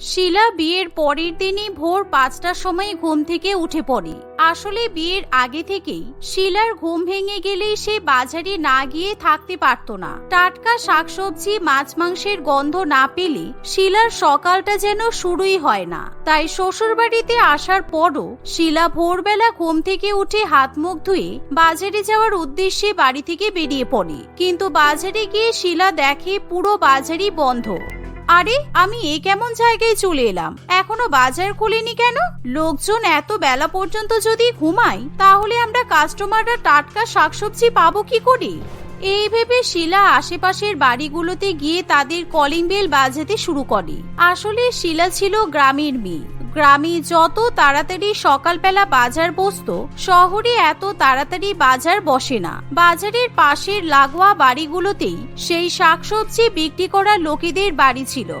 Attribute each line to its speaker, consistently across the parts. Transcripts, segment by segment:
Speaker 1: শিলা বিয়ের পরের দিনই ভোর পাঁচটার সময় ঘুম থেকে উঠে পড়ে। আসলে বিয়ের আগে থেকেই শিলার ঘুম ভেঙে গেলেই সে বাজারে না গিয়ে থাকতে পারত না। টাটকা শাকসবজি, মাছ মাংসের গন্ধ না পেলে শিলার সকালটা যেন শুরুই হয় না। তাই শ্বশুরবাড়িতে আসার পরও শিলা ভোরবেলা ঘুম থেকে উঠে হাত মুখ ধুয়ে বাজারে যাওয়ার উদ্দেশ্যে বাড়ি থেকে বেরিয়ে পড়ে। কিন্তু বাজারে গিয়ে শিলা দেখে পুরো বাজারই বন্ধ। আরে, আমি এ কেমন জায়গায় চলে এলাম? এখনও বাজার খুলেনি কেন? লোকজন এত বেলা পর্যন্ত যদি ঘুমাই তাহলে আমরা কাস্টমাররা টাটকা শাকসবজি পাবো কি করে? এই ভেবে শিলা আশেপাশের বাড়িগুলোতে গিয়ে তাদের কলিং বেল বাজাতে শুরু করে। আসলে শিলা ছিল গ্রামের মেয়ে। গ্রামে যত তাড়াতাড়ি সকালবেলা বাজার বসত, শহরে এত তাড়াতাড়ি বাজার বসে না। বাজারের পাশের লাগোয়া বাড়িগুলোতেই সেই শাকসবজি বিক্রি করা লোকেদের বাড়ি ছিল।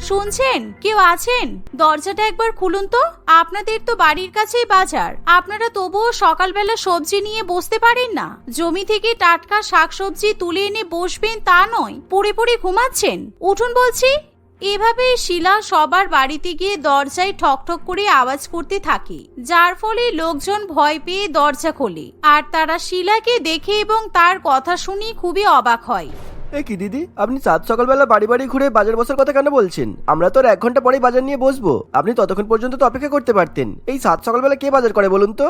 Speaker 1: শুনছেন? কেউ আছেন? দরজাটা একবার খুলুন তো। আপনাদের তো বাড়ির কাছেই বাজার। আপনারা তবুও সকালবেলা সবজি নিয়ে বসতে পারেন না। জমি থেকে টাটকা শাকসবজি তুলে এনে বসবেন তা নয়, পড়ে পড়ে ঘুমাচ্ছেন। উঠুন বলছি। এভাবে শিলা সবার বাড়িতে গিয়ে দরজায় ঠকঠক করে আওয়াজ করতে থাকে। যার ফলে লোকজন ভয় পেয়ে দরজা খোলে। আর তারা শিলাকে দেখে এবং তার কথা শুনে খুবই অবাক হয়।
Speaker 2: এ কি দিদি, আপনি সাত সকালবেলা বাড়ি বাড়ি ঘুরে বাজার বসার কথা কেন বলছেন? আমরা তো আর এক ঘণ্টা পরেই বাজার নিয়ে বসবো। আপনি ততক্ষণ পর্যন্ত তো অপেক্ষা করতে পারতেন। এই সাত সকালবেলা কে বাজার করে বলুন তো?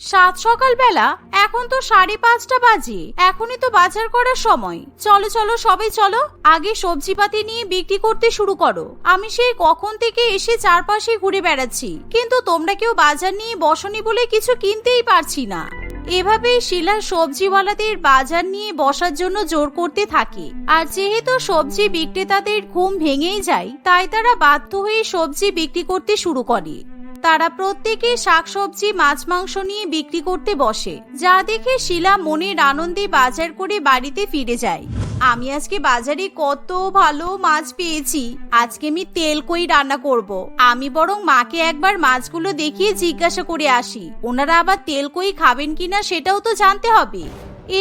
Speaker 1: সাত সকালবেলা, এখন তো সাড়ে পাঁচটা বাজে। এখনই তো বাজার করার সময়। চলো চলো, সবাই চলো, আগে সবজিপাতি নিয়ে বিক্রি করতে শুরু করো। আমি সেই কখন থেকে এসে চারপাশে ঘুরে বেড়াচ্ছি। কিন্তু তোমরা কেউ বাজার নিয়ে বসনি বলে কিছু কিনতেই পারছি না। এভাবেই শিলা সবজিওয়ালাদের বাজার নিয়ে বসার জন্য জোর করতে থাকে। আর যেহেতু সবজি বিক্রেতাদের ঘুম ভেঙেই যায়, তাই তারা বাধ্য হয়ে সবজি বিক্রি করতে শুরু করে। তারা প্রত্যেকে শাকসবজি, মাছ, মাংস নিয়ে বিক্রি করতে বসে। যা দেখে শিলা মনের আনন্দে বাজার করে বাড়িতে ফিরে যায়। আমি আজকে বাজারে কত ভালো মাছ পেয়েছি। আজকে আমি তেল কই রান্না করব। আমি বরং মাকে একবার মাছগুলো দেখিয়ে জিজ্ঞাসা করে আসি, ওনারা আবার তেল কই খাবেন কিনা সেটাও তো জানতে হবে?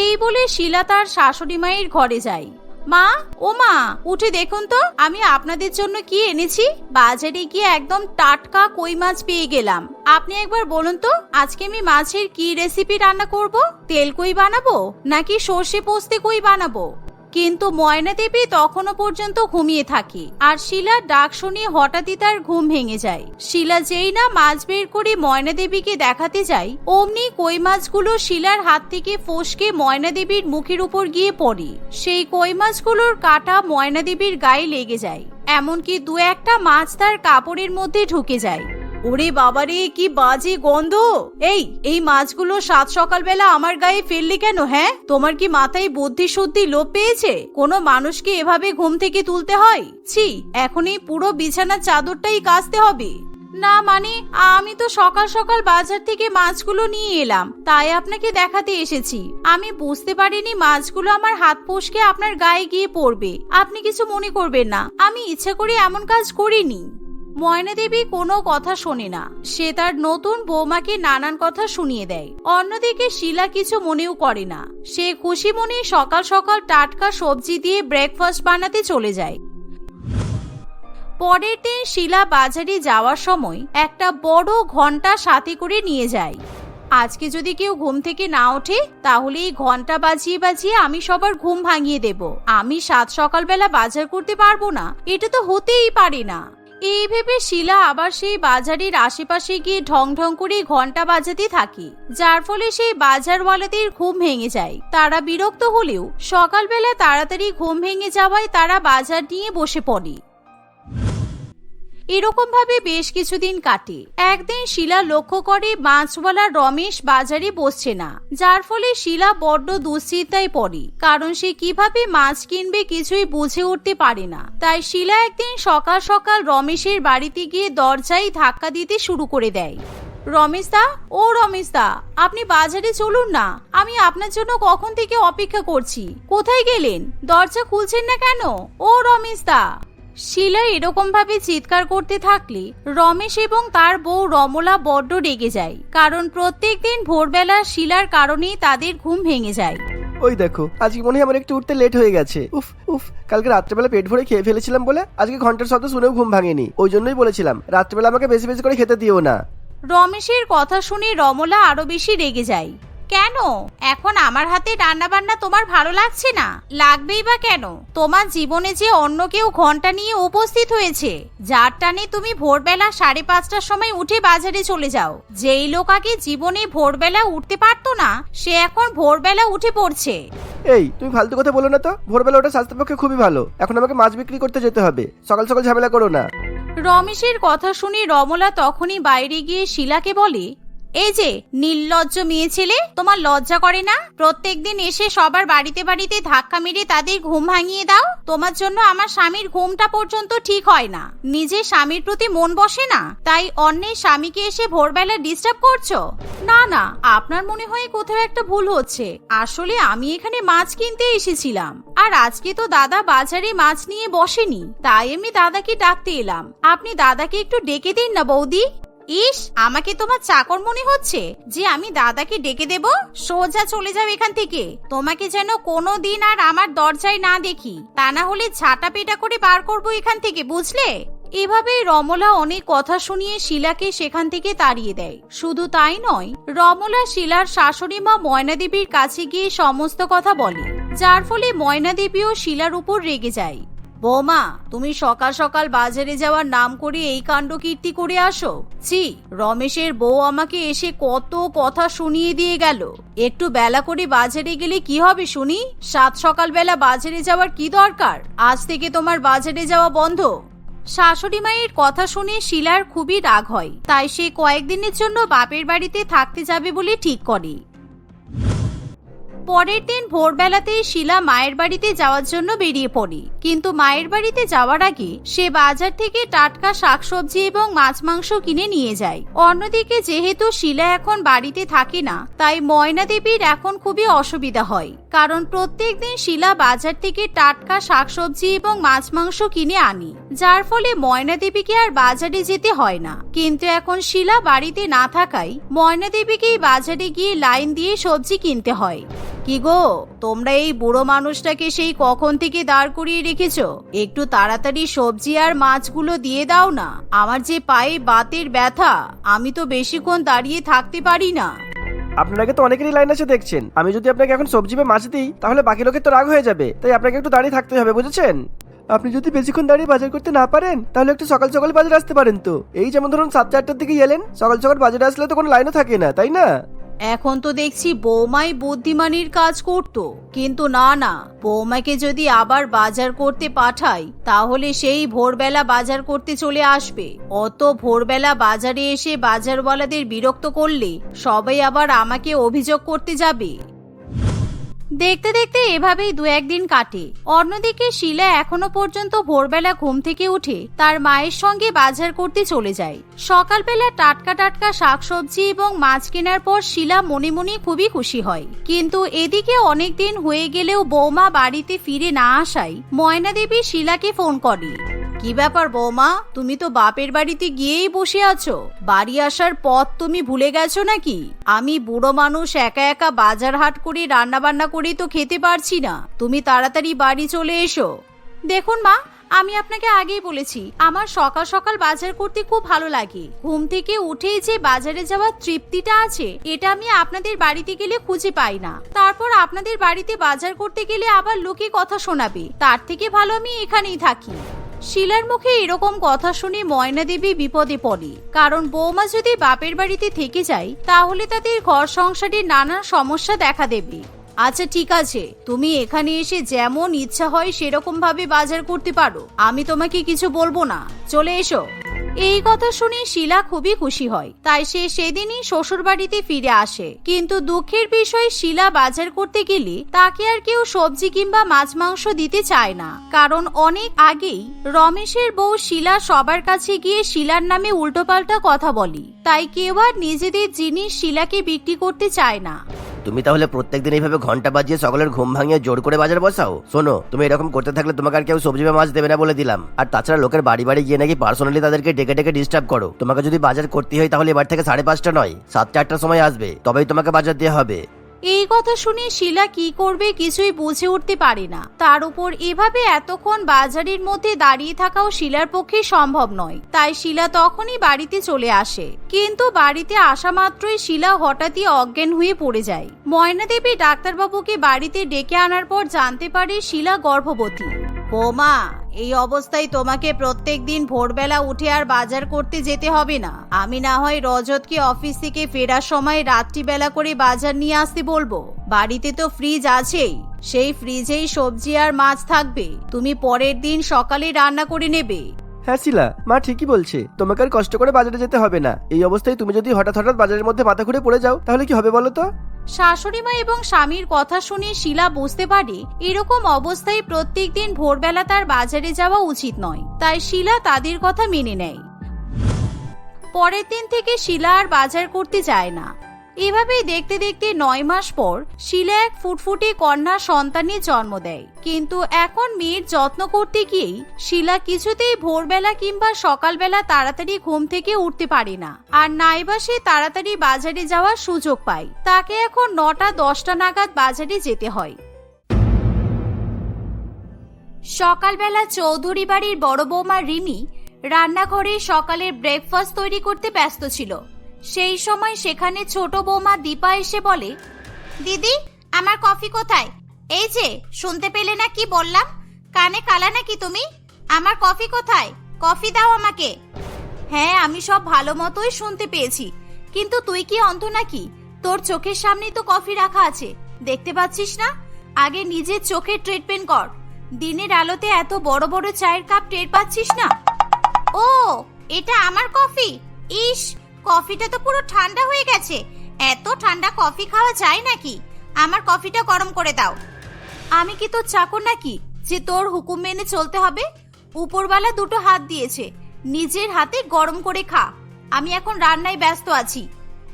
Speaker 1: এই বলে শিলা তার শাশুড়ি মায়ের ঘরে যায়। মা, ও মা, উঠে দেখুন তো, আমি আপনাদের জন্য কি এনেছি? বাজারে গিয়ে একদম টাটকা কই মাছ পেয়ে গেলাম। আপনি একবার বলুন তো, আজকে আমি মাছের কি রেসিপি রান্না করব? তেল কই বানাবো, নাকি সর্ষে পোস্তে কই বানাবো? কিন্তু ময়না দেবী তখনও পর্যন্ত ঘুমিয়ে থাকে। আর শিলার ডাক শুনে হঠাৎই তার ঘুম ভেঙে যায়। শিলা যেই না মাছ বের করে ময়না দেবীকে দেখাতে যায়, অমনি কই মাছগুলো শিলার হাত থেকে ফসকে ময়না দেবীর মুখের উপর গিয়ে পড়ে। সেই কই মাছগুলোর কাটা ময়না দেবীর গায়ে লেগে যায়। এমনকি দু একটা মাছ তার কাপড়ের মধ্যে ঢুকে যায়। ওরে বাবারে, কি বাজে গন্ধ। এই এই মাছগুলো সাত সকালবেলা আমার গায়ে ফেললি কেন হ্যাঁ? তোমার কি মাথায় বুদ্ধি শুদ্ধি লোপ পেয়েছে? কোনো মানুষকে এভাবে ঘুম থেকে তুলতে হয়? ছি, এখন এই পুরো বিছানার চাদরটাই কাচতে হবে। না মানে আমি তো সকাল সকাল বাজার থেকে মাছগুলো নিয়ে এলাম, তাই আপনাকে দেখাতে এসেছি। আমি বুঝতে পারিনি মাছগুলো আমার হাত ফসকে আপনার গায়ে গিয়ে পড়বে। আপনি কিছু মনে করবেন না। আমি ইচ্ছা করে এমন কাজ করিনি। ময়না দেবী কোনো কথা শোনে না। সে তার নতুন বৌমাকে নানান কথা শুনিয়ে দেয়। অন্যদিকে শিলা কিছু মনেও করে না। সে খুশি মনে সকাল সকাল টাটকা সবজি দিয়ে ব্রেকফাস্ট বানাতে চলে যায়। পরের দিন শিলা বাজারে যাওয়ার সময় একটা বড় ঘণ্টা সাথে করে নিয়ে যায়। আজকে যদি কেউ ঘুম থেকে না ওঠে, তাহলে এই ঘণ্টা বাজিয়ে বাজিয়ে আমি সবার ঘুম ভাঙিয়ে দেব। আমি সাত সকালবেলা বাজার করতে পারব না। এটা তো হতেই পারে না। এই ভেবে শিলা আবার সেই বাজারের আশেপাশে গিয়ে ঢং ঢং করে ঘণ্টা বাজাতে থাকে, যার ফলে সেই বাজারওয়ালাদের ঘুম ভেঙে যায়। তারা বিরক্ত হলেও সকালবেলা তাড়াতাড়ি ঘুম ভেঙে যাওয়ায় তারা বাজার নিয়ে বসে পড়ে। এরকম ভাবে বেশ কিছুদিন কাটে। একদিন শিলা লক্ষ্য করে মাছওয়ালা রমেশ বাজারে বসছে না, যার ফলে শিলা বড্ড দুশ্চিন্তায় পড়ে, কারণ সে কীভাবে মাছ কিনবে কিছুই বুঝে উঠতে পারে না। তাই শিলা একদিন সকাল সকাল রমেশের বাড়িতে গিয়ে দরজায় ধাক্কা দিতে শুরু করে দেয়। রমেশ দা ও রমেশ দা আপনি বাজারে চলুন না, আমি আপনার জন্য কখন থেকে অপেক্ষা করছি, কোথায় গেলেন? দরজা খুলছেন না কেন? ও রমেশ দা শিলা এরকম ভাবে চিৎকার করতে থাকলে রমেশ এবং তার বউ রমলা বড্ড রেগে যায় কারণ প্রত্যেক দিন ভোরবেলা শিলার কারণেই তাদের ঘুম ভেঙে যায়।
Speaker 2: ওই দেখো আজকে মনে হয় আমার একটু উঠতে লেট হয়ে গেছে। উফ উফ কালকে রাত্রেবেলা পেট ভরে খেয়ে ফেলেছিলাম বলে আজকে ঘণ্টার শব্দ শুনেও ঘুম ভাঙেনি। ওই জন্যই বলেছিলাম রাত্রেবেলা আমাকে বেশি বেশি করে খেতে দিও না।
Speaker 1: রমেশের কথা শুনে রমলা আরও বেশি রেগে যায়। কেন? এখন আমার হাতে রান্না বান্না তোমার ভালো লাগছে না? লাগবেই বা কেন? তোমার জীবনে যে অন্য কেউ ঘণ্টা নিয়ে উপস্থিত হয়েছে যার টানে তুমি ভোরবেলা সাড়ে পাঁচটার সময় উঠে বাজারে চলে যাও। যেই লোক আগে জীবনে ভোরবেলা উঠতে পারতো না সে এখন ভোরবেলা উঠে পড়ছে।
Speaker 2: এই তুমি ফালতু কথা বলো না তো? ভোরবেলা ওটা স্বাস্থ্যের পক্ষে খুবই ভালো। এখন আমাকে মাছ বিক্রি করতে যেতে হবে। সকাল সকাল ঝামেলা করো না।
Speaker 1: রমেশের কথা শুনে রমলা তখনই বাইরে গিয়ে শিলাকে বলে এই যে, নির্লজ্জ মেয়ে ছেলে, তোমার লজ্জা করে না? প্রত্যেকদিন এসে সবার বাড়িতে বাড়িতে ধাক্কা মেরে তাদের ঘুম ভাঙিয়ে দাও। তোমার জন্য আমার স্বামীর ঘুমটা পর্যন্ত ঠিক হয় না। নিজের স্বামীর প্রতি মন বসে না। তাই অন্যের স্বামীকে এসে ভোরবেলা ডিস্টার্ব করছ? না না, আপনার মনে হয় কোথাও একটা ভুল হচ্ছে। আসলে আমি এখানে মাছ কিনতে এসেছিলাম। আর আজকে তো দাদা বাজারে মাছ নিয়ে বসেনি। তাই আমি দাদাকে ডাকতে এলাম। আপনি দাদাকে একটু ডেকে দিন না বৌদি। ইস, আমাকে তোমার চাকর মনে হচ্ছে যে আমি দাদাকে ডেকে দেব? সোজা চলে যাও এখান থেকে। তোমাকে যেন কোনো দিন আর আমার দরজায় না দেখি। তা না হলে ঝাঁটা পেটা করে বার করব এখান থেকে, বুঝলে? এভাবেই রমলা অনেক কথা শুনিয়ে শিলাকে সেখান থেকে তাড়িয়ে দেয়। শুধু তাই নয়, রমলা শিলার শাশুড়ি মা ময়নাদেবীর কাছে গিয়ে সমস্ত কথা বলে। যার ফলে ময়নাদেবীও শিলার উপর রেগে যায়। বৌমা, তুমি সকাল সকাল বাজারে যাওয়ার নাম করে এই কাণ্ড কীর্তি করে আসো। ছি, রমেশের বউ আমাকে এসে কত কথা শুনিয়ে দিয়ে গেল। একটু বেলা করে বাজারে গেলে কি হবে শুনি? সাত সকালবেলা বাজারে যাওয়ার কি দরকার? আজ থেকে তোমার বাজারে যাওয়া বন্ধ। শাশুড়ি মায়ের কথা শুনে শিলার খুবই রাগ হয়। তাই সে কয়েকদিনের জন্য বাপের বাড়িতে থাকতে যাবে বলে ঠিক করে। পরের দিন ভোরবেলাতেই শিলা মায়ের বাড়িতে যাওয়ার জন্য বেরিয়ে পড়ে। কিন্তু মায়ের বাড়িতে যাওয়ার আগে সে বাজার থেকে টাটকা শাকসবজি এবং মাছ মাংস কিনে নিয়ে যায়। অন্যদিকে যেহেতু শিলা এখন বাড়িতে থাকে না, তাই ময়না দেবীর এখন খুবই অসুবিধা হয়। কারণ প্রত্যেক দিন শিলা বাজার থেকে টাটকা শাকসবজি এবং মাছ মাংস কিনে আনি। যার ফলে ময়না দেবীকে আর বাজারে যেতে হয় না। কিন্তু এখন শিলা বাড়িতে না থাকায় ময়না দেবীকেই বাজারে গিয়ে লাইন দিয়ে সবজি কিনতে হয়। কি গো, তোমরা এই বুড়ো মানুষটাকে সেই কখন থেকে দাঁড় করিয়ে রেখেছ? একটু তাড়াতাড়ি সবজি আর মাছগুলো দিয়ে দাও না। আমার যে পায়ে বাতের ব্যথা, আমি তো বেশিক্ষণ দাঁড়িয়ে থাকতে পারি না।
Speaker 2: আপনাকে তো অনেকেরই লাইন আছে দেখছেন। আমি যদি আপনাকে এখন সবজি বা মাছ দিই, তাহলে বাকি লোকের তো রাগ হয়ে যাবে। তাই আপনাকে একটু দাঁড়িয়ে থাকতে হবে, বুঝেছেন? আপনি যদি বেশিক্ষণ দাঁড়িয়ে বাজার করতে না পারেন, তাহলে একটু সকাল সকাল বাজারে আসতে পারেন তো। এই যেমন ধরুন সাতটা আটটার দিকে এলেন সকাল সকাল বাজারে আসলে তো কোনো লাইনও থাকে না, তাই না?
Speaker 1: এখন তো দেখছি বৌমাই বুদ্ধিমানির কাজ করত। কিন্তু না না, বৌমাকে যদি আবার বাজার করতে পাঠাই, তাহলে সেই ভোরবেলা বাজার করতে চলে আসবে। অত ভোরবেলা বাজারে এসে বাজারওয়ালাদের বিরক্ত করলে সবাই আবার আমাকে অভিযোগ করতে যাবে। দেখতে দেখতে এভাবেই দু একদিন কাটে। অন্যদিকে শিলা এখনও পর্যন্ত ভোরবেলা ঘুম থেকে উঠে তার মায়ের সঙ্গে বাজার করতে চলে যায়। সকালবেলা টাটকা টাটকা শাকসবজি এবং মাছ কেনার পর শিলা মনে মনে খুবই খুশি হয়। কিন্তু এদিকে অনেক দিন হয়ে গেলেও বৌমা বাড়িতে ফিরে না আসায় ময়না দেবী শিলাকে ফোন করে। কি ব্যাপার বৌমা? তুমি তো বাপের বাড়িতে গিয়েই বসে আছো। বাড়ি আসার পথ তুমি ভুলে গেছো নাকি? আমি বুড়ো মানুষ, একা একা বাজার হাট করে রান্না বান্না করে তো খেতে পারছি না। তুমি তাড়াতাড়ি বাড়ি চলে এসো। দেখুন মা আমি আপনাকে আগেই বলেছি, আমার সকাল সকাল বাজার করতে খুব ভালো লাগে। ঘুম থেকে উঠেই যে বাজারে যাওয়ার তৃপ্তিটা আছে, এটা আমি আপনাদের বাড়িতে গেলে খুঁজে পাই না। তারপর আপনাদের বাড়িতে বাজার করতে গেলে আবার লোকে কথা শোনাবে, তার থেকে ভালো আমি এখানেই থাকি। শিলার মুখে এরকম কথা শুনে ময়না দেবী বিপদে পড়ে, কারণ বৌমা যদি বাপের বাড়িতে থেকে যায়, তাহলে তাদের ঘর সংসারে নানা সমস্যা দেখা দেবে। আচ্ছা ঠিক আছে। তুমি এখানে এসে যেমন ইচ্ছা হয় সেরকম ভাবে বাজার করতে পারো। আমি তোমাকে কিছু বলব না। চলে এসো। এই কথা শুনে শিলা খুবই খুশি হয়। তাই সে সেদিনই শ্বশুর বাড়িতে ফিরে আসে। কিন্তু দুঃখের বিষয়, শিলা বাজার করতে গেলে তাকে আর কেউ সবজি কিংবা মাছ মাংস দিতে চায় না। কারণ অনেক আগেই রমেশের বউ শিলা সবার কাছে গিয়ে শিলার নামে উল্টোপাল্টা কথা বলি। তাই কেউ আর নিজেদের জিনিস শিলাকে বিক্রি করতে চায় না।
Speaker 3: তুমি তাহলে প্রত্যেকদিন এইভাবে ঘণ্টা বাজিয়ে সকলের ঘুম ভাঙিয়ে জোর করে বাজার বসাও? শোনো, তুমি এরকম করতে থাকলে তোমাকে আর কেউ সবজি বা মাছ দেবে না বলে দিলাম। আর তাছাড়া লোকের বাড়ি বাড়ি গিয়ে নাকি পার্সোনালি তাদেরকে ডেকে ডেকে ডিস্টার্ব করো। তোমাকে যদি বাজার করতে হয় তাহলে এবার থেকে সাড়ে পাঁচটা নয়, সাতটা আটটার সময় আসবে। তবেই তোমাকে বাজার দেওয়া হবে।
Speaker 1: এই কথা শুনে শিলা কি করবে কিছুই বুঝে উঠতে পারে না। তার উপর এভাবে এতক্ষণ বাজারের মধ্যে দাঁড়িয়ে থাকাও শিলার পক্ষে সম্ভব নয়। তাই শিলা তখনই বাড়িতে চলে আসে। কিন্তু বাড়িতে আসা মাত্রই শিলা হঠাৎই অজ্ঞান হয়ে পড়ে যায়। ময়নাদেবী ডাক্তারবাবুকে বাড়িতে ডেকে আনার পর জানতে পারে শিলা গর্ভবতী। বৌমা, এই অবস্থায় তোমাকে প্রত্যেক দিন ভোরবেলা উঠে আর বাজার করতে যেতে হবে না। আমি না হয় রজতকে অফিস থেকে ফেরার সময় রাত্রিবেলা করে বাজার নিয়ে আসতে বলব। বাড়িতে তো ফ্রিজ আছেই। সেই ফ্রিজেই সবজি আর মাছ থাকবে। তুমি পরের দিন সকালে রান্না করে নেবে।
Speaker 2: হ্যাঁ শিলা, মা ঠিকই বলছে। তোমাকে আর কষ্ট করে বাজারে যেতে হবে না। এই অবস্থায় তুমি যদি হঠাৎ হঠাৎ বাজারের মধ্যে মাথা ঘুরে পড়ে যাও, তাহলে কি হবে বলো তো?
Speaker 1: শাশুড়ি মা এবং স্বামীর কথা শুনে শিলা বুঝতে পারে এরকম অবস্থায় প্রত্যেক দিন ভোরবেলা তার বাজারে যাওয়া উচিত নয়। তাই শিলা তাদের কথা মেনে নেয়। পরের দিন থেকে শিলা আর বাজার করতে যায় না। এভাবেই দেখতে দেখতে নয় মাস পর শিলা এক ফুটফুটে কন্যা সন্তানের জন্ম দেয়। কিন্তু এখন মেয়ের যত্ন করতে গিয়েই শিলা কিছুতেই ভোরবেলা কিংবা সকালবেলা তাড়াতাড়ি ঘুম থেকে উঠতে পারে না। আর নাইবা সে তাড়াতাড়ি বাজারে যাওয়ার সুযোগ পায়। তাকে এখন নটা, দশটা নাগাদ বাজারে যেতে হয়। সকালবেলা চৌধুরী বাড়ির বড় বৌমা রিমি রান্নাঘরে সকালের ব্রেকফাস্ট তৈরি করতে ব্যস্ত ছিল। সেই সময় সেখানে ছোট বৌমা দীপা এসে বলে, দিদি, আমার কফি কোথায়? এই যে, শুনতে পেলে না কি বললাম? কানে কালা নাকি তুমি? আমার কফি কোথায়? কফি দাও আমাকে। হ্যাঁ আমি সব ভালো মতোই শুনতে পেয়েছি। কিন্তু তুই কি অন্ধ নাকি? তোর চোখের সামনেই তো কফি রাখা আছে। দেখতে পাচ্ছিস না? আগে নিজের চোখের ট্রিটমেন্ট কর। দিনের আলোতে এত বড় বড় চায়ের কাপ টের পাচ্ছিস না? ও, এটা আমার কফি? ইস কফিটা তো পুরো ঠান্ডা হয়ে গেছে। এত ঠান্ডা কফি খাওয়া যায় নাকি? আমার কফিটা গরম করে দাও। আমি কি তোর চাকর নাকি? যে তোর হুকুম মেনে চলতে হবে? উপরওয়ালা দুটো হাত দিয়েছে। নিজের হাতে গরম করে খা। আমি এখন রান্নায় ব্যস্ত আছি।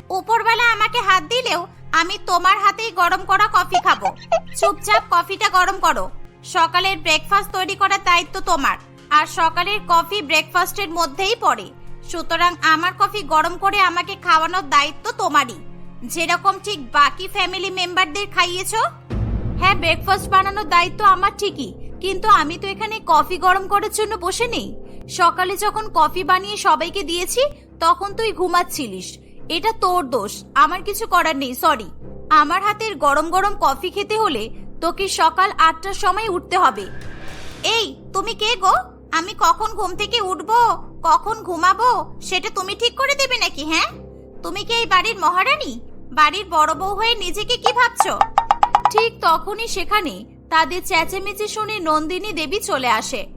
Speaker 1: উপরবেলা আমাকে হাত দিলেও আমি তোমার হাতেই গরম করা কফি খাব। চুপচাপ কফিটা গরম করো। সকালের ব্রেকফাস্ট তৈরি করার দায়িত্ব তোমার। আর সকালের কফি ব্রেকফাস্টের মধ্যেই পড়ে। সুতরাং আমার কফি গরম করে আমাকে খাওয়ানোর দায়িত্ব তোমারই। যেরকম ঠিক বাকি ফ্যামিলি মেম্বারদের খাইয়েছ? হ্যাঁ ব্রেকফাস্ট বানানোর দায়িত্ব আমার ঠিকই, কিন্তু আমি তো এখানে কফি গরম করার জন্য বসে নেই। সকালে যখন কফি বানিয়ে সবাইকে দিয়েছি, তখন তুই ঘুমাচ্ছিলিস। এটা তোর দোষ, আমার কিছু করার নেই সরি আমার হাতের গরম গরম কফি খেতে হলে তোকে সকাল আটটার সময় উঠতে হবে। এই, তুমি কে গো? আমি কখন ঘুম থেকে উঠবো কখন ঘুমাবো সেটা তুমি ঠিক করে দেবে নাকি হ্যাঁ? তুমি কি এই বাড়ির মহারানী? বাড়ির বড় বউ হয়ে নিজেকে কি ভাবছ? ঠিক তখনই সেখানে তাদের চেঁচেমেচে শুনে নন্দিনী দেবী চলে আসে।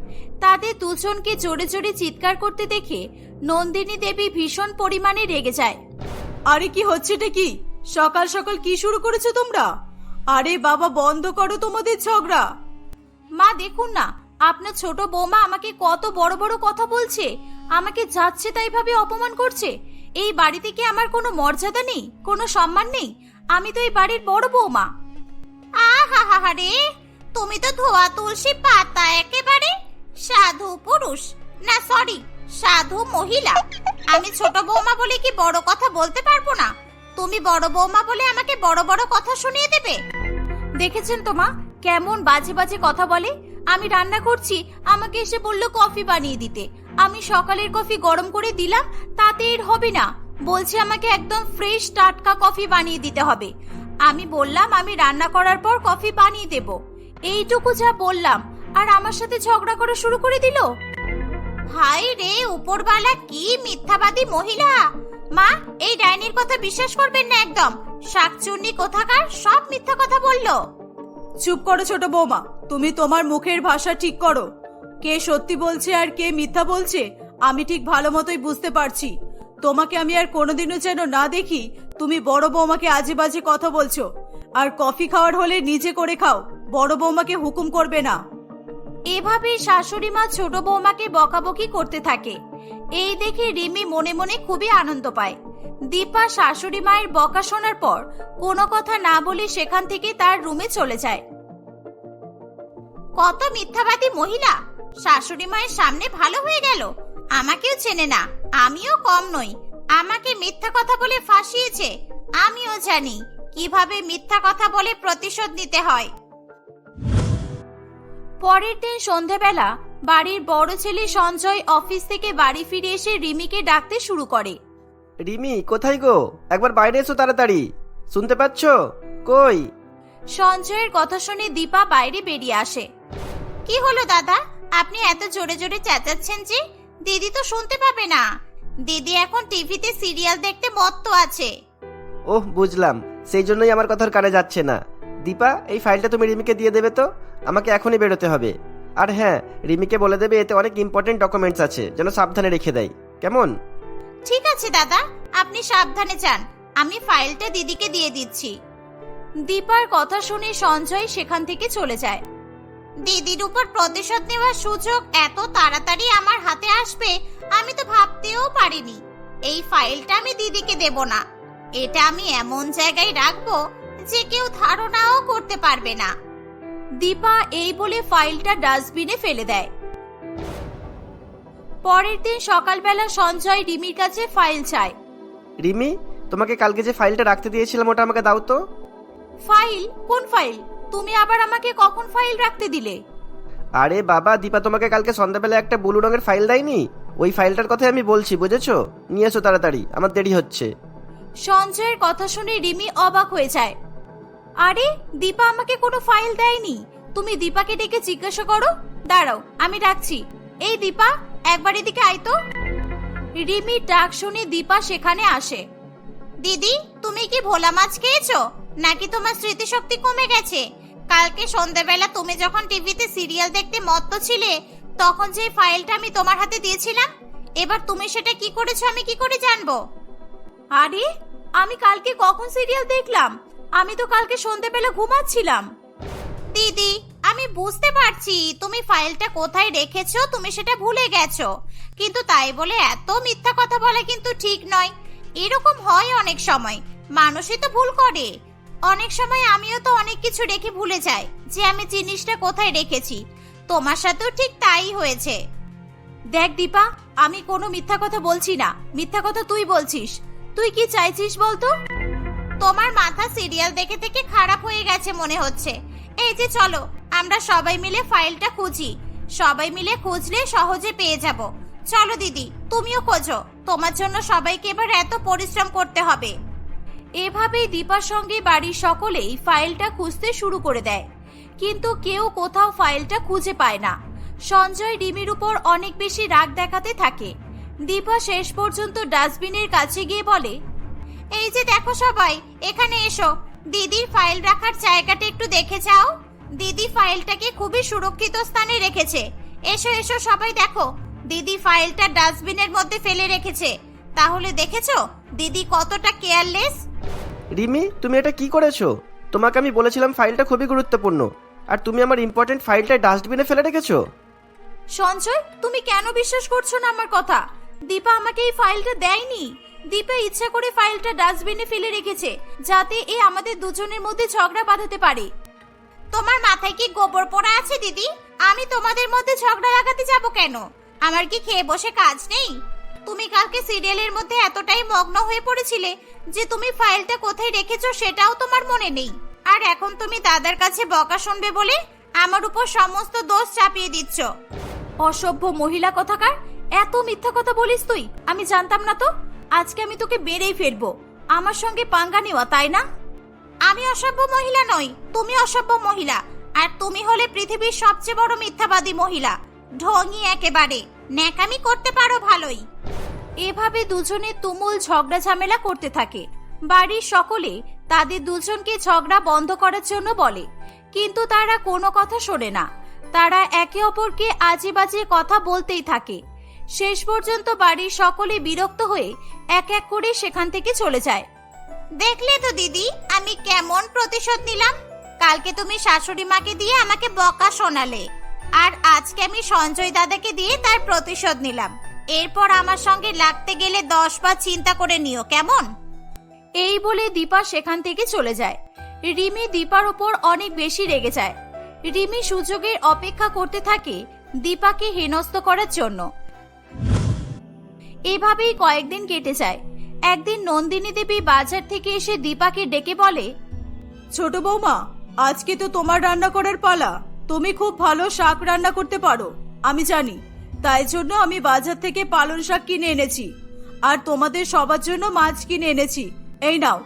Speaker 1: তাদের দুজনকে জোরে জোরে চিৎকার করতে দেখে নন্দিনী দেবী ভীষণ পরিমাণে রেগে যায়।
Speaker 4: আরে কি হচ্ছেটা কি? সকাল সকাল কি শুরু করেছ তোমরা? আরে বাবা বন্ধ করো তোমাদের ঝগড়া।
Speaker 1: মা দেখুন না আপনার ছোট বৌমা আমাকে কত বড় বড় কথা বলছে। আমাকে যাচ্ছে তাই ভাবে অপমান করছে। এই বাড়িতে কি আমার কোনো মর্যাদা নেই? কোনো সম্মান নেই? আমি তো এই বাড়ির বড় বৌমা। হা হা, রে। তুমি তো ধোয়া তুলসী পাতা একেবারে সাধু পুরুষ। না সরি সাধু মহিলা। আমি ছোট বৌমা বলে কি বড় কথা বলতে পারব না? তুমি বড় বৌমা বলে আমাকে বড় বড় কথা শুনিয়ে দেবে? দেখেছেন তো মা, কেমন বাজে বাজে কথা বলে? আমি রান্না করছি, আমাকে এসে বলল কফি বানিয়ে দিতে। আমি সকালের কফি গরম করে দিলাম, তাতে এর হবে না। বলছে আমাকে একদম ফ্রেশ টাটকা কফি বানিয়ে দিতে হবে। আমি বললাম, আমি রান্না করার পর কফি বানিয়ে দেব। এইটুকু যা বললাম, আর আমার সাথে ঝগড়া করা শুরু করে দিল। হাই রে উপরবালা কি মিথ্যাবাদী মহিলা! মা, এই ডাইনির কথা বিশ্বাস করবেন না একদম। শাকচুন্নি কোথাকার সব মিথ্যা কথা বলল।
Speaker 4: চুপ করো ছোট বৌমা। তুমি তোমার মুখের ভাষা ঠিক করো। কে সত্যি বলছে আর কে মিথ্যা বলছে, আমি ঠিক ভালো মতোই বুঝতে পারছি। তোমাকে আমি আর কোনোদিনও যেন না দেখি, তুমি বড় বৌমাকে আজে বাজে কথা বলছো। আর কফি খাওয়ার হলে নিজে করে খাও, বড় বৌমাকে হুকুম করবে না।
Speaker 1: এভাবে শাশুড়ি মা ছোট বৌমাকে বকাবকি করতে থাকে। এই দেখে রিমি মনে মনে খুবই আনন্দ পায়। দীপা শাশুড়ি মায়ের বকা শোনার পর কোনো কথা না বলে সেখান থেকে তার রুমে চলে যায়। কত মিথ্যাবাদী মহিলা। শাশুড়ি মায়ের সামনে ভালো হয়ে গেল। আমাকেও চেনে না। আমিও কম নই। আমাকে মিথ্যা কথা বলে ফাঁসিয়েছে। আমিও জানি কীভাবে মিথ্যা কথা বলে প্রতিশোধ নিতে হয়। পরের দিন সন্ধেবেলা বাড়ির বড় ছেলে সঞ্জয় অফিস থেকে বাড়ি ফিরে এসে রিমিকে ডাকতে শুরু করে।
Speaker 2: রিমি কোথায় গো? একবার বাইরে এসো তাড়াতাড়ি। শুনতে পাচ্ছ? কই?
Speaker 1: সঞ্জয়ের কথা শুনে দীপা বাইরে বেরিয়ে আসে। কি হলো দাদা? আপনি এত জোরে জোরে চেঁচাচ্ছেন যে? দিদি তো শুনতে পাবে না। দিদি এখন টিভিতে সিরিয়াল দেখতে মত্ত আছে।
Speaker 2: ওহ বুঝলাম। সেই জন্যই আমার কথার কানে যাচ্ছে না। দীপা এই ফাইলটা তুমি রিমিকে দিয়ে দেবে তো? আমাকে এখনই বেরোতে হবে। আর হ্যাঁ রিমিকে বলে দেবে এতে অনেক ইম্পর্টেন্ট ডকুমেন্টস আছে যেন সাবধানে রেখে দেয়। কেমন?
Speaker 1: ঠিক আছে দাদা আপনি সাবধানে যান। আমি ফাইলটা দিদিকে দিয়ে দিচ্ছি। দীপার কথা শুনে সঞ্জয় সেখান থেকে চলে যায়। দিদির উপর প্রতিশোধ নেওয়ার সুযোগ এত তাড়াতাড়ি আমার হাতে আসবে আমি তো ভাবতেও পারিনি। এই ফাইলটা আমি দিদিকে দেব না। এটা আমি এমন জায়গায় রাখব যে কেউ ধারণাও করতে পারবে না। দীপা এই বলে ফাইলটা ডাস্টবিনে ফেলে দেয়। পরের দিন সকালবেলা সঞ্জয় রিমির কাছে ফাইল চায়।
Speaker 2: রিমি তোমাকে কালকে যে ফাইলটা রাখতে দিয়েছিলাম ওটা আমাকে দাও তো।
Speaker 1: ফাইল? কোন ফাইল? তুমি আবার আমাকে কখন ফাইল রাখতে দিলে?
Speaker 2: আরে বাবা দীপা তোমাকে কালকে সন্ধ্যাবেলা একটা ব্লু রঙের ফাইল দেয়নি? ওই ফাইলটার কথাই আমি বলছি বুঝেছ? নিয়ে এসো তাড়াতাড়ি আমার দেরি হচ্ছে।
Speaker 1: সঞ্জয়ের কথা শুনে রিমি অবাক হয়ে যায়। আরে দীপা আমাকে কোনো ফাইল দেয়নি? তুমি দীপাকে ডেকে জিজ্ঞাসা করো। দাঁড়াও আমি ডাকছি এই দীপা একবার এদিকে আয় তো। রিমি ডাক শুনে দীপা সেখানে আসে। দিদি তুমি কি ভোলা মাছ খেয়েছো? নাকি তোমার স্মৃতিশক্তি কমে গেছে? কালকে সন্ধ্যাবেলা তুমি যখন টিভিতে সিরিয়াল দেখতে মত্ত ছিলে, তখন যে ফাইলটা আমি তোমার হাতে দিয়েছিলাম, এবার তুমি সেটা কি করেছ আমি কি করে জানব? আরে, আমি কালকে কখন সিরিয়াল দেখলাম? আমি তো কালকে সন্ধ্যেবেলা ঘুমাচ্ছিলাম। দিদি, আমি বুঝতে পারছি, তুমি ফাইলটা কোথায় রেখেছো, তুমি সেটা ভুলে গেছো। কিন্তু তাই বলে এত মিথ্যা কথা বলা কিন্তু ঠিক নয়। এরকম হয় অনেক সময়, মানুষই তো ভুল করে। অনেক সময় আমিও তো অনেক কিছু রেখে ভুলে যাই যে আমি জিনিসটা কোথায় রেখেছি। তোমার সাথেও ঠিক তাই হয়েছে। দেখ দীপা, আমি কোনো মিথ্যা কথা বলছি না। মিথ্যা কথা তুই বলছিস। তুই কি চাইছিস বলতো? তোমার মাথা সিরিয়াল দেখে থেকে খারাপ হয়ে গেছে মনে হচ্ছে। এই যে চলো, আমরা সবাই মিলে ফাইলটা খুঁজি। সবাই মিলে খুঁজলে সহজে পেয়ে যাব। চলো দিদি, তুমিও খোঁজো। তোমার জন্য সবাইকে এবার এত পরিশ্রম করতে হবে। এভাবেই দীপার সঙ্গে বাড়ির সকলেই ফাইলটা খুঁজতে শুরু করে দেয়। কিন্তু কেউ কোথাও ফাইলটা খুঁজে পায় না। সঞ্জয় রিমির উপর অনেক বেশি রাগ দেখাতে থাকে। দীপা শেষ পর্যন্ত ডাস্টবিনের কাছে গিয়ে বলে, এই যে দেখো সবাই, এখানে এসো। দিদির ফাইল রাখার জায়গাটা একটু দেখে যাও। দিদি ফাইলটাকে খুবই সুরক্ষিত স্থানে রেখেছে। এসো এসো সবাই দেখো। দিদি ফাইলটা ডাস্টবিনের মধ্যে ফেলে রেখেছে। তাহলে দেখেছ, দিদি কতটা কেয়ারলেস।
Speaker 2: রিমি, তুমি এটা কি করেছ? তোমাকে আমি বলেছিলাম ফাইলটা খুবই গুরুত্বপূর্ণ। আর তুমি আমার ইম্পর্টেন্ট ফাইলটা ডাস্টবিনে ফেলে রেখেছো?
Speaker 1: সঞ্জয়, তুমি কেন বিশ্বাস করছ না আমার কথা? দীপা আমাকে এই ফাইলটা দেয়নি। দীপা ইচ্ছা করে ফাইলটা ডাস্টবিনে ফেলে রেখেছে, যাতে এ আমাদের দুজনের মধ্যে ঝগড়া বাঁধাতে পারে। তোমার মাথায় কি গোবর পড়া আছে, দিদি? আমি তোমাদের মধ্যে ঝগড়া লাগাতে যাব কেন? আমার কি খেয়ে বসে কাজ নেই? তুমি কালকে সিরিয়ালের মধ্যে এতটাই মগ্ন হয়ে পড়েছিলে যে তুমি ফাইলটা কোথায় রেখেছো সেটাও তোমার মনে নেই। আর এখন তুমি দাদার কাছে বকা শুনবে বলে আমার উপর সমস্ত দোষ চাপিয়ে দিচ্ছ। অসভ্য মহিলা কথাকার, এত মিথ্যা কথা বলিস তুই, আমি জানতাম না তো। আজকে আমি তোকে বেড়েই ফেলব আমার সঙ্গে পাঙ্গা নেওয়া, তাই না? আমি অসভ্য মহিলা নই, তুমি অসভ্য মহিলা। আর তুমি হলে পৃথিবীর সবচেয়ে বড় মিথ্যাবাদী মহিলা। ঢঙি একেবারে। ন্যাকামি করতে পারো ভালোই। এভাবে দুজনে তুমুল ঝগড়া ঝামেলা করতে থাকে। বাড়ির সকলে তাদের দুজনকে ঝগড়া বন্ধ করার জন্য বলে। কিন্তু তারা কোনো কথা শোনে না। তারা একে অপরকে আজে কথা বলতেই থাকে। শেষ পর্যন্ত বাড়ির সকলে বিরক্ত হয়ে এক এক করে সেখান থেকে চলে যায়। দেখলে তো দিদি, আমি কেমন প্রতিশোধ নিলাম? কালকে তুমি শাশুড়ি মাকে দিয়ে আমাকে বকা শোনালে। আর আজকে আমি সঞ্জয় দাদাকে দিয়ে তার প্রতিশোধ নিলাম। এরপর আমার সঙ্গে লাগতে গেলে দশ বার চিন্তা করে নিও, কেমন? এই বলে দীপা সেখান থেকে চলে যায়। রিমি দীপার উপর অনেক বেশি রেগে যায়। রিমি সুযোগের অপেক্ষা করতে থাকে দীপাকে হেনস্থ করার জন্য। এভাবেই কয়েকদিন কেটে যায়। একদিন নন্দিনী দেবী বাজার থেকে এসে দীপাকে ডেকে বলে,
Speaker 4: ছোট বৌমা, আজকে তো তোমার রান্না করার পালা। তুমি খুব ভালো শাক রান্না করতে পারো, আমি জানি। তাই জন্য আমি বাজার থেকে পালং শাক কিনে এনেছি। আর তোমাদের সবার জন্য মাছ কিনে এনেছি। এই নাও,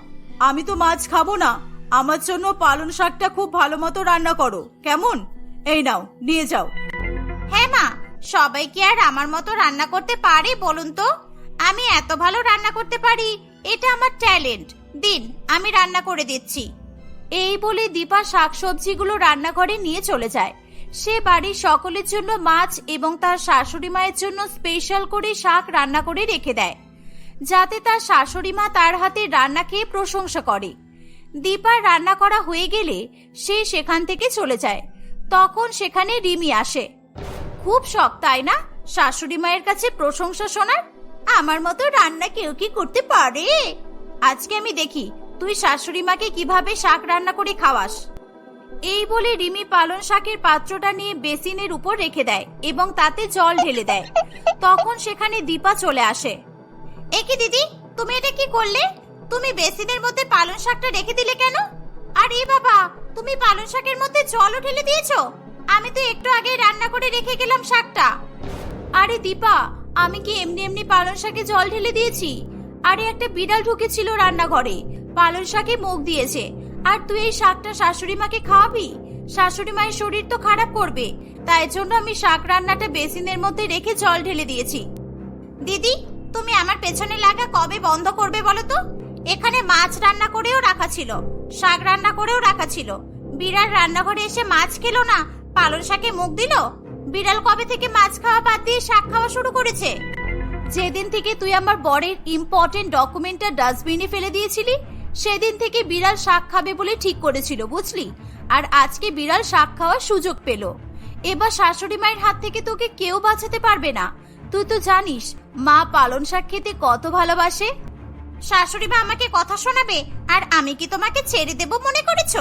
Speaker 4: আমি তো মাছ খাব না, আমার জন্য পালং শাকটা খুব ভালো মতো রান্না করো, কেমন? এই নাও, নিয়ে যাও।
Speaker 1: হ্যাঁ মা, সবাই কি আর আমার মতো রান্না করতে পারে বলুন তো? আমি এত ভালো রান্না করতে পারি, এটা আমার ট্যালেন্ট। দিন, আমি রান্না করে দিচ্ছি। এই বলে দীপা শাকসবজিগুলো রান্নাঘরে নিয়ে চলে যায়। সে বাড়ির সকলের জন্য মাছ এবং তার শাশুড়ি মায়ের জন্য স্পেশাল করে শাক রান্না করে রেখে দেয়। যাতে তার শাশুড়ি মা তার হাতে রান্না খেয়ে প্রশংসা করে। দীপার রান্না করা হয়ে গেলে সে সেখান থেকে চলে যায়। তখন সেখানে রিমি আসে। খুব শখ, তাই না? শাশুড়ি মায়ের কাছে প্রশংসা শোনার? আমার মতো রান্না কেউ কি করতে পারে? আজকে আমি দেখি তুই শাশুড়ি মাকে কীভাবে শাক রান্না করে খাওয়াস? এই বলে রিমি পালন শাকের পাত্রটা নিয়ে বেসিনের উপর রেখে দেয় এবং তাতে জল ঢেলে দেয়। তখন সেখানে দীপা চলে আসে। একি দিদি, তুমি এটা কি করলে? তুমি বেসিনের মধ্যে পালন শাকটা রেখে দিলে কেন? আর এ বাবা, তুমি পালন শাকের মধ্যে জলও ঢেলে দিয়েছ? আমি তো একটু আগে রান্না করে রেখে গেলাম শাকটা। আরে দীপা, আমি কি এমনি এমনি পালন শাকে জল ঢেলে দিয়েছি? আরে একটা বিড়াল ঢুকেছিল রান্নাঘরে। পালন শাকে মুখ দিয়েছে। আর তুই এই শাকটা শাশুড়ি মাকে খাওয়াবি? শাশুড়ি মায়ের শরীর তো খারাপ করবে। তাই জন্য আমি শাক রান্নাটা বেসিনের মধ্যে রেখে জল ঢেলে দিয়েছি। দিদি, তুমি আমার পেছনে লাগা কবে বন্ধ করবে বলো তো? এখানে মাছ রান্না করেও রাখা ছিল। শাক রান্না করেও রাখা ছিল। বিড়াল রান্নাঘরে এসে মাছ খেলো না পালন শাকে মুখ দিল? বিড়াল কবে থেকে মাছ খাওয়া বাদ দিয়ে শাক খাওয়া শুরু করেছে? যেদিন থেকে তুই আমার বরের ইম্পর্টেন্ট ডকুমেন্টটা ডাস্টবিনে ফেলে দিয়েছিলি সেদিন থেকে বিড়াল শাক খাবে বলে ঠিক করেছিল, বুঝলি? আর আজকে বিড়াল শাক খাওয়ার সুযোগ পেল। এবার শাশুড়ি মায়ের হাত থেকে তোকে কেউ বাঁচাতে পারবে না। তুই তো জানিস, মা পালন শাক খেতে কত ভালোবাসে। শাশুড়ি মা আমাকে কথা শোনাবে, আর আমি কি তোমাকে ছেড়ে দেব মনে করেছ?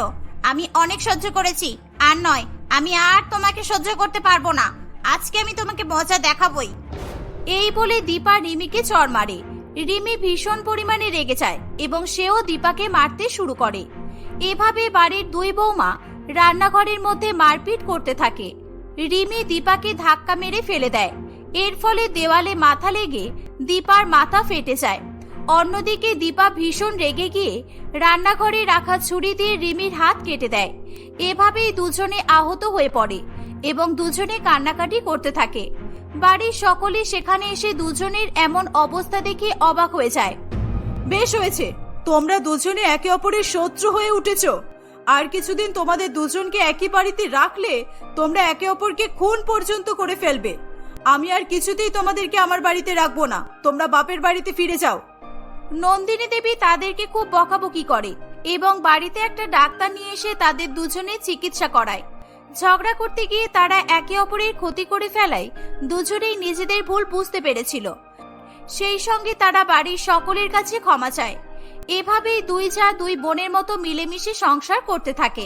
Speaker 1: আমি অনেক সহ্য করেছি, আর নয়, আমি আর তোমাকে সহ্য করতে পারব না। আজকে আমি তোমাকে মজা দেখাবই। এই বলে দীপা রিমিকে চড় মারে। রিমি ভীষণ পরিমাণে রেগে যায় এবং সেও দীপাকে মারতে শুরু করে। এভাবে বাড়ির দুই বৌমা রান্নাঘরের মধ্যে মারপিট করতে থাকে। রিমি দীপাকে ধাক্কা মেরে ফেলে দেয়। এর ফলে দেওয়ালে মাথা লেগে দীপার মাথা ফেটে যায়। অন্যদিকে দীপা ভীষণ রেগে গিয়ে রান্নাঘরে রাখা ছুরি দিয়ে রিমির হাত কেটে দেয়। এভাবেই দুজনে আহত হয়ে পড়ে এবং দুজনে কান্নাকাটি করতে থাকে। বাড়ির সকলে সেখানে এসে দুজনের এমন অবস্থা দেখে অবাক হয়ে যায়।
Speaker 4: বেশ হয়েছে, তোমরা দুজনে একে অপরের শত্রু হয়ে উঠেছ। আর কিছুদিন তোমাদের দুজনকে একই বাড়িতে রাখলে তোমরা একে অপরকে খুন পর্যন্ত করে ফেলবে। আমি আর কিছুতেই তোমাদেরকে আমার বাড়িতে রাখব না, তোমরা বাপের বাড়িতে ফিরে যাও।
Speaker 1: নন্দিনী দেবী তাদেরকে খুব বকাবকি করে এবং বাড়িতে একটা ডাক্তার নিয়ে এসে তাদের দুজনে চিকিৎসা করায়। ঝগড়া করতে গিয়ে তারা একে অপরের ক্ষতি করে ফেলায় দুজনেই নিজেদের ভুল বুঝতে পেরেছিল। সেই সঙ্গে তারা বাড়ির সকলের কাছে ক্ষমা চায়। এভাবেই দুই যা দুই বোনের মতো মিলেমিশে সংসার করতে থাকে।